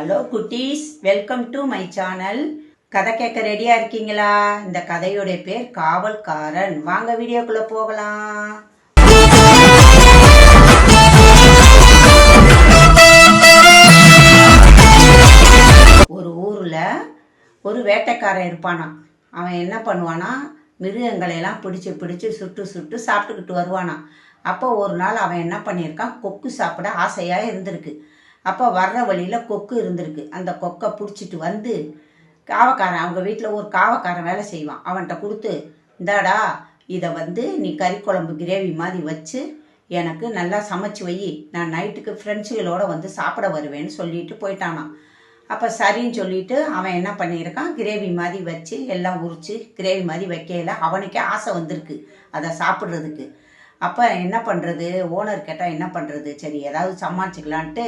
Hello குட்டீஸ். Welcome to my channel கதை கேட்க ரெடியா இருக்கீங்களா? இந்த கதையோட பேர் காவல்காரன். வாங்க வீடியோக்குள்ள போகலாம். ஒரு ஊர்ல ஒரு வேட்டைக்காரன் இருப்பானா? அவன் என்ன பண்ணுவானா? மிருகங்களை எல்லாம் பிடிச்சு பிடிச்சு சுட்டு சுட்டு சாப்பிட்டுக்கிட்டு வருவானா? அப்போ ஒரு நாள் அவன் என்ன பண்ணியிருக்கான்? கொக்கு சாப்பிட ஆசையாக இருந்திருக்கு. அப்போ வர்ற வழியில் கொக்கு இருந்திருக்கு. அந்த கொக்கை பிடிச்சிட்டு வந்து காவக்காரன் அவங்க வீட்டில் ஒரு காவக்காரன் வேலை செய்வான். அவன்கிட்ட கொடுத்து இந்தாடா இதை வந்து நீ கறி குழம்பு கிரேவி மாதிரி வச்சு எனக்கு நல்லா சமைச்சு வை. நான் நைட்டுக்கு ஃப்ரெண்ட்ஸுகளோட வந்து சாப்பிட வருவேன்னு சொல்லிட்டு போயிட்டானான் அப்போ சரின்னு சொல்லிட்டு அவன் என்ன பண்ணியிருக்கான்? கிரேவி மாதிரி வச்சு எல்லாம் உரிச்சு கிரேவி மாதிரி வைக்கையில அவனுக்கே ஆசை வந்திருக்கு அதை சாப்பிட்றதுக்கு. அப்போ என்ன பண்ணுறது ஓனர் கேட்டால் என்ன பண்ணுறது சரி ஏதாவது சமாளிச்சுக்கலான்ட்டு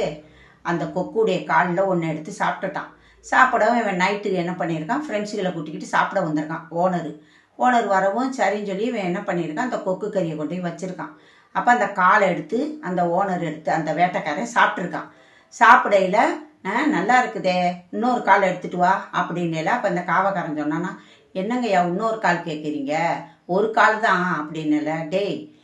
அந்த கொக்குடைய காலில் ஒன்று எடுத்து சாப்பிட்டுட்டான். சாப்பிடவும் இவன் நைட்டு என்ன பண்ணியிருக்கான்? ஃப்ரெண்ட்ஸுகளை கூட்டிக்கிட்டு சாப்பிட வந்திருக்கான். ஓனர் ஓனர் வரவும் சரின்னு சொல்லி இவன் என்ன பண்ணியிருக்கான்? அந்த கொக்கு கறியை கொண்டு போய் வச்சுருக்கான். அப்போ அந்த காலை எடுத்து அந்த ஓனர் எடுத்து அந்த வேட்டைக்காரன் சாப்பிட்ருக்கான் சாப்பிடையில "ஆ, நல்லா இருக்குதே. இன்னொரு கால் எடுத்துட்டு வா. அப்படின்னு அப்போ அந்த காவக்காரன் சொன்னான்னா என்னங்கய்யா இன்னொரு கால் கேட்குறீங்க ஒரு கால் தான். அப்படின்னுல டேய்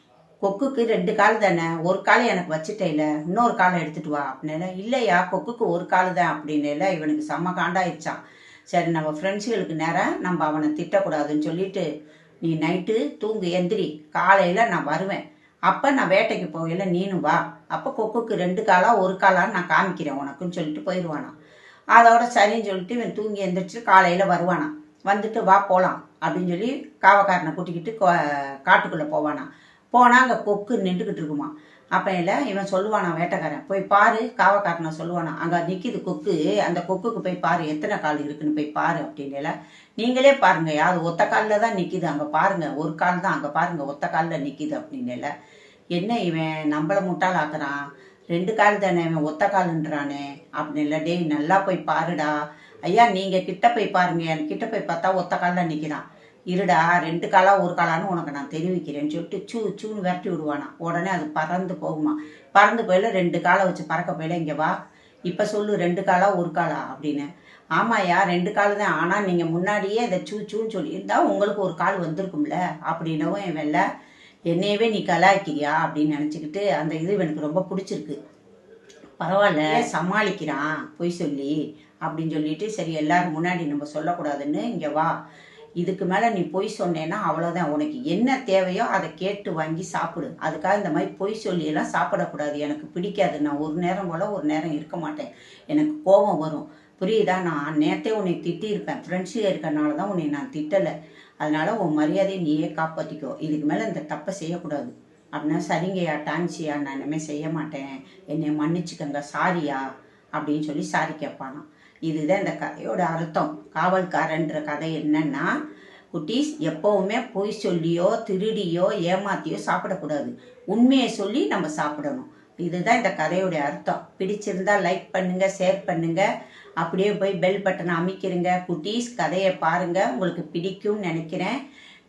கொக்குக்கு ரெண்டு கால் தானே? ஒரு கால் எனக்கு வச்சுட்டேல இன்னொரு காலை எடுத்துட்டு வா அப்படின்னு இல்லையா கொக்குக்கு ஒரு கால் தான் அப்படின்னு இவனுக்கு செம்ம காண்டாயிடுச்சான் சரி நம்ம ஃப்ரெண்ட்ஸுகளுக்கு நேரம் நம்ம அவனை திட்டக்கூடாதுன்னு சொல்லிட்டு நீ நைட்டு தூங்கு எந்திரி காலையில் நான் வருவேன். அப்போ நான் வேட்டைக்கு போகல நீனும் வா. அப்போ கொக்குக்கு ரெண்டு காலா ஒரு காலான்னு நான் காமிக்கிறேன் உனக்குன்னு சொல்லிட்டு போயிடுவானா அதோட சரின்னு சொல்லிட்டு இவன் தூங்கி எந்திரிச்சு காலையில் வருவானா வந்துட்டு வா போகலாம் அப்படின்னு சொல்லி காவக்காரனை கூட்டிக்கிட்டு காட்டுக்குள்ளே போவானா போனால் அங்கே கொக்கு நின்றுக்கிட்டு இருக்குமா? அப்போ இல்லை இவன் சொல்லுவானா வேட்டைக்காரன் போய் பாரு காவக்காரனை சொல்லுவானா. அங்கே நிற்கிது கொக்கு அந்த கொக்குக்கு போய் பாரு எத்தனை கால் இருக்குன்னு போய் பாரு அப்படின்னு நீங்களே பாருங்க அது ஒத்த காலில் தான் நிற்கிது அங்கே பாருங்க ஒரு கால் தான் அங்கே பாருங்க ஒத்த காலில் நிற்கிது அப்படின்னு என்ன இவன் நம்மளை முட்டாளாக்குறான்? ரெண்டு கால் தானே இவன் ஒத்த காலுன்றானே அப்படின்னு டேய் நல்லா போய் பாருடா. ஐயா நீங்கள் கிட்ட போய் பாருங்க எனக்கு கிட்ட போய் பார்த்தா ஒத்த காலில் நிற்கிறான் இருடா ரெண்டு காலா ஒரு காலான்னு உனக்கு நான் தெரிவிக்கிறேன்னு சொல்லிட்டு சூ சூன்னு விரட்டி விடுவானா. உடனே அது பறந்து போகுமா. பறந்து போயில ரெண்டு காலை வச்சு பறக்க போயில இங்கே வா. இப்போ சொல்லு ரெண்டு காலா ஒரு காலா? அப்படின்னு. ஆமாய்யா ரெண்டு கால் தான். ஆனால் நீங்கள் முன்னாடியே இதை சூ சூன்னு சொல்லியிருந்தா உங்களுக்கு ஒரு கால் வந்திருக்கும்ல. அப்படின்னவும் இவன்ல என்னையவே நீ கலாய்க்கிறியா? அப்படின்னு நினச்சிக்கிட்டு அந்த இது எனக்கு ரொம்ப பிடிச்சிருக்கு. பரவாயில்ல சமாளிக்கிறான். பொய் சொல்லி. அப்படின்னு சொல்லிட்டு சரி எல்லாரும் முன்னாடி நம்ம சொல்லக்கூடாதுன்னு இங்கே வா. இதுக்கு மேலே நீ பொய் சொன்னேன்னா அவ்வளோதான் உனக்கு என்ன தேவையோ அதை கேட்டு வாங்கி சாப்பிடு. அதுக்காக இந்த மாதிரி பொய் சொல்லியெல்லாம் சாப்பிடக்கூடாது. எனக்கு பிடிக்காது. நான் ஒரு நேரம் போல் ஒரு நேரம் இருக்க மாட்டேன். எனக்கு கோபம் வரும். புரியுதா? நான் நேத்தே உன்னை திட்டியிருப்பேன். ஃப்ரெண்ட்ஸு இருக்கறனால தான் உன்னை நான் திட்டலை. அதனால உன் மரியாதையை நீயே காப்பாற்றிக்கோ இதுக்கு மேலே இந்த தப்பை செய்யக்கூடாது. அப்படின்னா சரிங்கய்யா டான்ஸியா நான் இனிமேல் செய்ய மாட்டேன். என்னை மன்னிச்சுக்கங்க. சாரியா அப்படின்னு சொல்லி சாரி கேட்பானான் இதுதான் இந்த கதையோட அர்த்தம். காவல்காரன்ற கதை என்னன்னா குட்டீஸ் எப்பவுமே பொய் சொல்லியோ திருடியோ ஏமாத்தியோ சாப்பிடக்கூடாது. உண்மையை சொல்லி நம்ம சாப்பிடணும். இதுதான் இந்த கதையுடைய அர்த்தம். பிடிச்சிருந்தா லைக் பண்ணுங்க ஷேர் பண்ணுங்க. அப்படியே போய் பெல் பட்டனை அமைக்கிறங்க. குட்டீஸ் கதையை பாருங்க. உங்களுக்கு பிடிக்கும்னு நினைக்கிறேன்.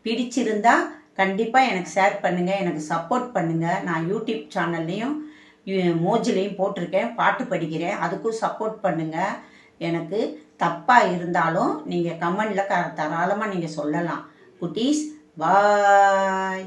பிடிச்சிருந்தா கண்டிப்பாக எனக்கு ஷேர் பண்ணுங்க எனக்கு சப்போர்ட் பண்ணுங்க. நான் யூடியூப் சேனல்லையும் மோஜிலையும் போட்டிருக்கேன். பாட்டு படிக்கிறேன். அதுக்கும் சப்போர்ட் பண்ணுங்கள் எனக்கு தப்பாக இருந்தாலும் நீங்கள் கமெண்டில் க தாராளமாக நீங்கள் சொல்லலாம். குட்டீஸ் பாய்